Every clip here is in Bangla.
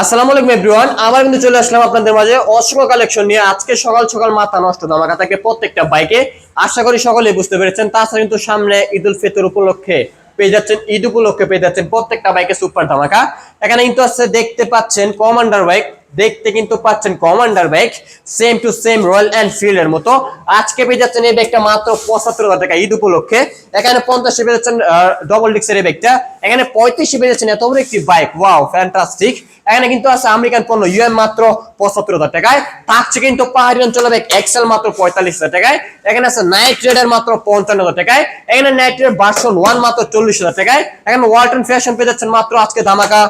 আসসালামু কিন্তু চলে আসলাম আপনাদের মাঝে অসংখ্য কালেকশন নিয়ে। আজকে সকাল সকাল মাথা নষ্ট ধামাকা থাকে প্রত্যেকটা বাইকে আশা করি বুঝতে পেরেছেন, তাছাড়া কিন্তু সামনে পেয়ে যাচ্ছেন, ঈদ উপলক্ষে পেয়ে যাচ্ছেন প্রত্যেকটা বাইকে সুপার ধামাকা। এখানে কিন্তু দেখতে পাচ্ছেন কমান্ডার বাইক দেখতে কিন্তু পাচ্ছেন commander bike same to same Royal Enfield এর মতো। আজকে পেয়ে যাচ্ছেন এই ব্যাগটা মাত্র পঁচাত্তর হাজার টাকা ঈদ উপলক্ষে। এখানে পঞ্চাশ পেয়ে যাচ্ছেন ডবল ডিক্সের এই ব্যাগটা এখানে পঁয়ত্রিশে পেয়ে যাচ্ছেন এত বড় একটি বাইক ওয়াও ফ্যান্টাস্টিক এখানে কিন্তু আছে আমেরিকান পণ্য ইউএম মাত্র পঁচাত্তর হাজার টাকায়। থাকছে কিন্তু পাহাড়ি অঞ্চলে এক্সেল মাত্র পঁয়তাল্লিশ হাজার টাকায়। এখানে আছে নাইট রেডার মাত্র পঞ্চান্ন হাজার টাকায়। এখানে নাইট রেড ভার্সন ওয়ান মাত্র চল্লিশ হাজার টাকায়। এখানে ওয়ালটন ফ্যাশন পেয়ে যাচ্ছেন মাত্র আজকে ধামাকা।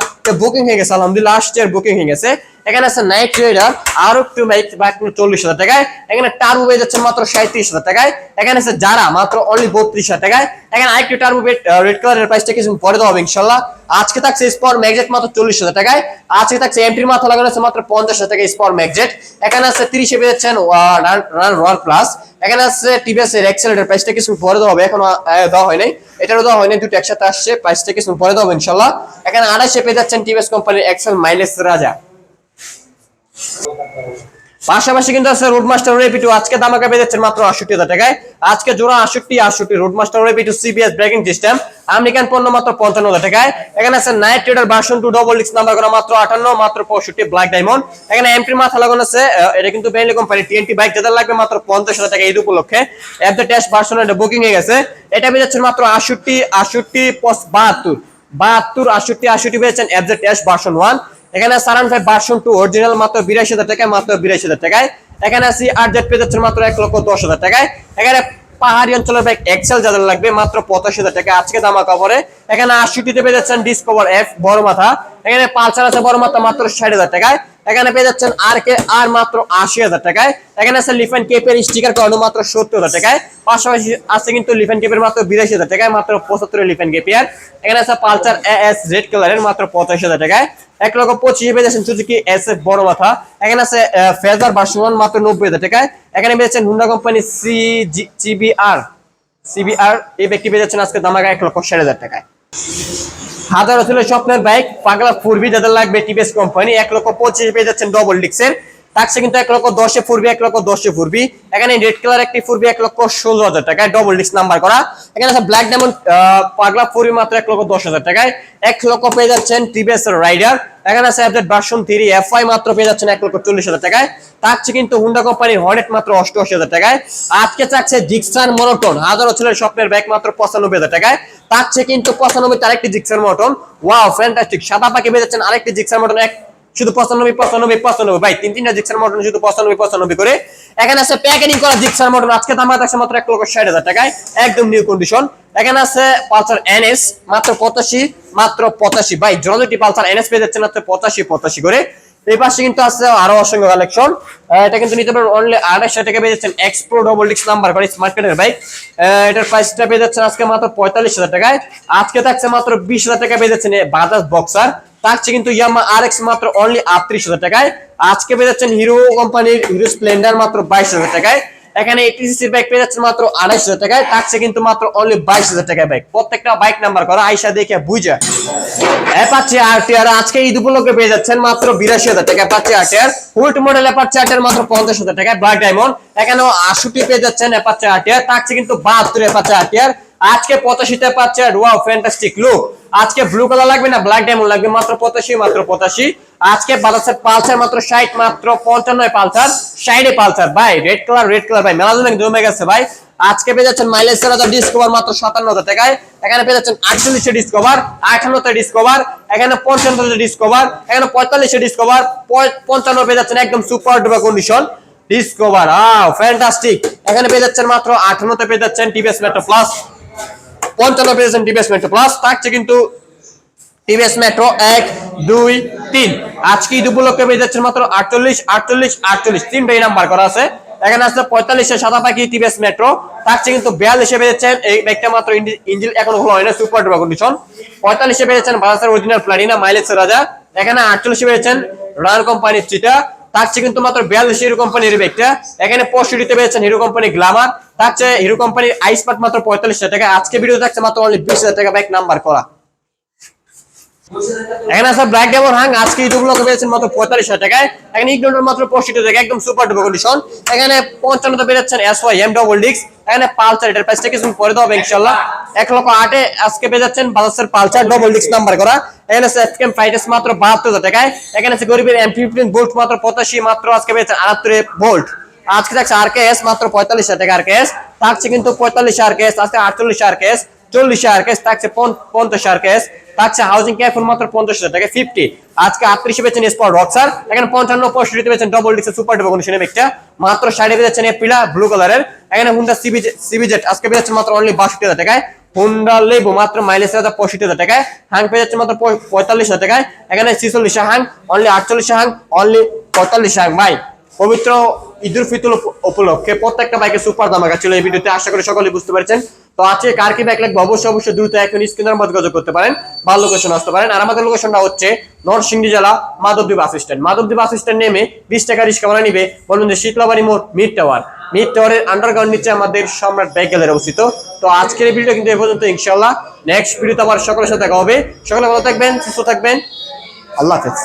বুকিং হয়ে গেছে, আলহামদুলিল্লাহ লাস্ট ইয়ার বুকিং হয়ে গেছে। এখানে আছে নাইট রাইডার আরও একটু বাইক চল্লিশ হাজার টাকায়। এখানে টার্বো পেয়ে যাচ্ছেন মাত্র সাঁত্রিশ হাজার টাকায়। এখানে আছে যারা মাত্র অনলি বত্রিশ হাজার টাকায়। এখানে আরেকটু টার্বো রেড কালারের প্রাইসটা কিছু পরে দেওয়া হবে, ইনশাল্লাহ। আজকে থাকছে স্পর ম্যাগজেট মাত্র চল্লিশ হাজার টাকায়। আজকে থাকছে এমটির মাথা লাগানো আছে মাত্র পঞ্চাশ হাজার টাকা স্পর ম্যাগজেট এখানে আছে তিরিশে পেয়ে যাচ্ছেন রান প্লাস এখানে আছে টিভিএস এর এক্সেলের প্রাইসটা কিছু পরে দেওয়া হবে, এখনও দেওয়া হয় নাই এটারও দেওয়া হয়নি, দুটো একসাথে আসছে প্রাইসটা কিছু পরে দেওয়া হবে, ইনশাল্লাহ। এখানে আড়াইশে পেয়ে যাচ্ছেন টিভিএস কোম্পানির এক্সেল মাইলেজ রাজা পাশাপাশি কিন্তু আছে রোড মাস্টার রেপিটু আজকে দামাকা পেয়ে যাচ্ছেন মাত্র আটষট্টি হাজার টাকায়। আজকে জোড়া আটষট্টি আটষট্টি। রোড মাস্টার রেপিটু সিবিএস ব্রেকিং সিস্টেম আমেরিকান পণ্য মাত্র পঞ্চান্ন হাজার টাকায়। এখানে আছে night trader version two double ডিক্স নাম্বার করা মাত্র আটান্ন, মাত্র পঁয়ষট্টি ব্ল্যাক ডায়মন্ড এখানে এমটির মাথা লাগানো আছে। এটা কিন্তু বেনলি কোম্পানি টিএনটি বাইক যাদের লাগবে মাত্র পঞ্চাশ হাজার টাকা ঈদ উপলক্ষে। অ্যাপ দ্য টেস্ট ভার্সন এটা বুকিং হয়ে গেছে। এটা পেয়ে যাচ্ছেন মাত্র আটষট্টি আটষট্টি বাহাত্তর। বাহাত্তর, আটষট্টি আটষট্টি পেয়েছেন up the test version one এখানে সারান ফাইভ ভার্সন টু অরিজিনাল মাত্র বিরাশি হাজার টাকায়, মাত্র বিরাশি হাজার টাকায়। এখানে আছে আট জেড পেয়ে মাত্র এক লক্ষ দশ হাজার টাকায়। এখানে পাহাড়ি অঞ্চলের বাইক এক্সেল যাদের লাগবে, মাত্র পঁচাশি হাজার টাকা আজকে জামা কভারে এখানে আশিটিতে পেয়ে যাচ্ছেন ডিসকভার এফ বড় মাথা। এখানে পালসার আছে বড় মাথা, মাত্র ষাট হাজার টাকায়। এখানে পেয়ে যাচ্ছেন আর কে আর মাত্র আশি হাজার টাকায়। এখানে আছে লিফেন কেপের স্টিকার করানো মাত্র সত্তর হাজার টাকায়। পাশাপাশি আছে কিন্তু লিফেন কেপের মাত্র বিরাশি হাজার টাকায়, মাত্র পঁচাত্তর লিফেন কেপিয়ার এখানে আছে পালসার এস রেড কালারের মাত্র পঁচাশি হাজার টাকায়। এক লক্ষ পঁচিশ পেয়ে যাচ্ছেন সুজুকি এস এফ বড় মাথা। এখানে আছে ফেজার ভার্সন মাত্র নব্বই হাজার টাকায়। এখানে পেয়ে যাচ্ছেন হুন্ডা কোম্পানি সি জিবিআর সিবিআর এই ব্যক্তি পেয়ে যাচ্ছেন আজকে দামাকা এক লক্ষ ষাট হাজার টাকায়। হাজার স্বপ্নের বাইক পাগলা ফুরবি যাদের লাগবে টিভিএস কোম্পানি এক লক্ষ পঁচিশ পেয়ে যাচ্ছেন ডবল ডিক্সের থাকছে কিন্তু এক লক্ষ দশে ফুরবি এক লক্ষ দশে ফুরবি এখানে রেড কালার একটি ফুরবি এক লক্ষ ষোলো হাজার টাকায় ডবল ডিক্স নাম্বার করা। এখানে আছে ব্ল্যাক ডায়মন্ড পাগলা ফুরবি মাত্র এক লক্ষ দশ হাজার টাকায়। এক লক্ষ পেয়ে যাচ্ছেন টিভিএস রাইডার এখানে আছে আপডেট ভার্সন থ্রি এফআই মাত্র পেয়ে যাচ্ছেন এক লক্ষ চল্লিশ হাজার টাকায়। থাকছে কিন্তু হুন্ডা কোম্পানির হর্নেট মাত্র অষ্টআশি হাজার টাকায়। আজকে থাকছে জিক্সার মনোটন হাজারো ছেলের স্বপ্নের ব্যাগ মাত্র পঁচানব্বই হাজার টাকায়। থাকছে কিন্তু পঁচানব্বই আরেকটি জিক্সার মটন ওয়াও ফ্যান্টাস্টিক সাদা পাখি পেয়ে যাচ্ছেন আরেকটি জিক্সার মটন এক শুধু পঁচানব্বই পঁচানব্বই পঁচানব্বই। ভাই, তিন তিনটা জিক্সার মটন শুধু পঁচানব্বই পঁচানব্বই করে। এখানে আছে প্যাকেটিং করা জিক্সার মটন আজকে দাম আছে মাত্র এক লক্ষ ষাট হাজার টাকায়। একদম নিউ কন্ডিশন এখানে আছে পালসার এনএস মাত্র পঁচাশি মাত্র পঁচাশি। ভাই জলটি পালসার এনএস পেয়ে যাচ্ছে মাত্র পঁচাশি পঁচাশি করে। এই পাশে কিন্তু আছে আরও অসংখ্য কালেকশন এটা কিন্তু নিতে পারবেন অনলি আড়াইশো টাকা পেয়ে যাচ্ছেন এক্সপ্রো ডবল ডিক্স নাম্বার করে স্মার্ট কার্ডের বাইক এটার প্রাইসটা পেয়ে যাচ্ছেন আজকে মাত্র পঁয়তাল্লিশ হাজার টাকায়। আজকে থাকছে মাত্র বিশ হাজার টাকা পেয়ে যাচ্ছেন বাজাজ বক্সার থাকছে কিন্তু ইয়ামা আর এক্স মাত্র অনলি আটত্রিশ হাজার টাকায়। আজকে পেয়ে যাচ্ছেন হিরো কোম্পানির, হিরো স্প্লেন্ডার মাত্র বাইশ হাজার টাকায়। এখানে এটিসিসির বাইক পেয়ে যাচ্ছেন মাত্র আড়াইশ হাজার টাকায়। থাকছে কিন্তু মাত্র অনলি বাইশ হাজার টাকায় বাইক প্রত্যেকটা বাইক নাম্বার করা, আইসা দেখে বুঝা। অ্যাপাচি আরটিআর আজকে ঈদ উপলক্ষে পেয়ে যাচ্ছেন মাত্র বিরাশি হাজার টাকা অ্যাপাচি আরটিআর উল্ট মডেল অ্যাপাচি আরটিআর মাত্র পঞ্চাশ হাজার টাকায় ব্ল্যাক ডায়মন্ড এখানেও আশুটি পেয়ে যাচ্ছেন অ্যাপাচি আরটিআর থাকছে কিন্তু বাহাত্তর অ্যাপাচি আরটিআর আজকে পঁচাশিতে পাচ্ছে ওয়াও ফ্যান্টাস্টিক লুক আজকে ব্লু কালার লাগবে না ব্ল্যাক ডায়মন্ড লাগবে, মাত্র পঁচাশি মাত্র পঁচাশি। আজকে বালাসের পালসার মাত্র ষাট, মাত্র পঞ্চান্ন পালসার, ষাটে পালসার। ভাই রেড কালার রেড কালার ভাই মেলা জমে গেছে, ভাই। আজকে পেয়ে যাচ্ছেন মাইলেজ হাজার ডিসকভার মাত্র সাতান্ন হাজার টাকায়। এখানে পেয়ে যাচ্ছেন আটচল্লিশে ডিসকভার আঠান্নতে ডিসকভার এখানে পঞ্চান্নতে ডিসকভার এখানে পঁয়তাল্লিশে ডিসকভার পঞ্চান্ন পেয়ে যাচ্ছেন একদম সুপার ডুপার কন্ডিশন ডিসকভার আও ফ্যান্টাস্টিক এখানে পেয়ে যাচ্ছেন মাত্র আঠান্নতে পেয়ে যাচ্ছেন টিভিএস মেট্রো প্লাস পঞ্চান্ন পেয়ে যাচ্ছেন টিভিএস মেট্রো প্লাস থাকছে কিন্তু টিভিএস মেট্রো এক, দুই, তিন। আজকে ঈদ উপলক্ষে পেয়ে যাচ্ছেন মাত্র আটচল্লিশ আটচল্লিশ আটচল্লিশ। তিনটাই নাম্বার করা আছে। এখানে আছে পঁয়তাল্লিশে সাদা পাখি টিভিএস মেট্রো থাকছে কিন্তু বিয়াল্লিশে পেয়েছেন এই ব্যাগটা মাত্র ইঞ্জিন এখনও হলো হয় না সুপার ডুপার কন্ডিশন পঁয়তাল্লিশে পেয়েছেন বাজাজের অরিজিনাল প্লাটিনা মাইলেজ রাজা। এখানে আটচল্লিশে পেয়েছেন রয়্যাল কোম্পানির চিটা থাকছে কিন্তু মাত্র বিয়াল্লিশ হিরো কোম্পানির ব্যাগটা। এখানে পঁয়ষট্টিতে পেয়েছেন হিরো কোম্পানি গ্লামার হিরো কোম্পানির আইসপাট মাত্র পঁয়তাল্লিশ টাকা। আজকে ভিডিও থাকছে মাত্র অনলি বিশ হাজার টাকা ব্যাগ নাম্বার করা। এখানে আছে ব্ল্যাক হাং আজকে পেয়েছেন মাত্র পঁয়তাল্লিশ হাজার টাকায় মাত্র টাকা, একদম সুপার ডুপার কন্ডিশন এখানে পঞ্চান্নতে পেরেছেন এস ওয়াই এম ডবল ডিক্স এখানে পালচার এটার প্রাইসটা কিছু দেওয়া ইনশাল্লাহ। এক লক্ষ আটে আজকে পেয়ে বাজাজের পালচার ডবল ডিক্স নাম্বার করা। এখানে আছে এফকেম ফাইটাস মাত্র বাহাত্তর হাজার টাকায়। এখানে আছে গরিবের এম ফিফটিন মাত্র পঁচাশি, মাত্র আজকে পেয়েছেন আটাত্তরে ভোল্ট আজকে থাকছে আর কেস মাত্র পঁয়তাল্লিশ টাকা আর কেস থাকছে কিন্তু পঁয়তাল্লিশ আর কেস আজকে আটচল্লিশ আর কেস চল্লিশ আর কেস থাকছে পঞ্চাশ আর কেস থাকছে হাউজিং কে এখন মাত্র পঞ্চাশ হাজার টাকা ফিফটি আজকে আটত্রিশ পেয়েছেন স্পট রক্সার এখানে পঞ্চান্ন পঁয়ষট্টি পেয়েছেন ডবল ডিক্সের সুপার ডুবো কন্ডিশনে একটা। মাত্র ষাটে পেয়েছেন পিলা ব্লু কালারের এখানে হুন্ডা সিবি সিবিজেট আজকে পেয়েছেন মাত্র অনলি বাষট্টি হাজার টাকায়। হুন্ডা লেবু মাত্র মাইলেজ হাজার পঁয়ষট্টি হাজার টাকায়। হাং পেয়ে যাচ্ছে মাত্র পঁয়তাল্লিশ হাজার টাকায়। এখানে ছিচল্লিশ হাং অনলি আটচল্লিশ হাং অনলি পঁয়তাল্লিশ হাং ভাই, পবিত্র ঈদুল ফিতর উপলক্ষে প্রত্যেকটা বাইকে সুপার দামাকা ছিল এই ভিডিওতে, আশা করি সকলে বুঝতে পারছেন। তো আজকে কার কি বাইক লাগবে? অবশ্যই অবশ্যই দ্রুত এখন স্ক্রিনের মধ্যে যোগাযোগ করতে পারেন বা লোকেশন আসতে পারেন। আর আমাদের লোকেশনটা হচ্ছে নরসিংদী জেলা Madhabdi bus stand. Madhabdi bus stand নেমে বিশ টাকা রিক্সা ভাড়া নিবে, বলুন যে শীতলাবাড়ি মোড় মিড টাওয়ার মিড টাওয়ারের আন্ডারগ্রাউন্ড নিচে আমাদের সম্রাট ব্যাগ গ্যালারি অবস্থিত। তো আজকের এই ভিডিও কিন্তু এ পর্যন্ত ইনশাল্লাহ নেক্সট ভিডিওতে আবার সকলের সাথে দেখা হবে। সকলে ভালো থাকবেন, সুস্থ থাকবেন। আল্লাহ হাফেজ।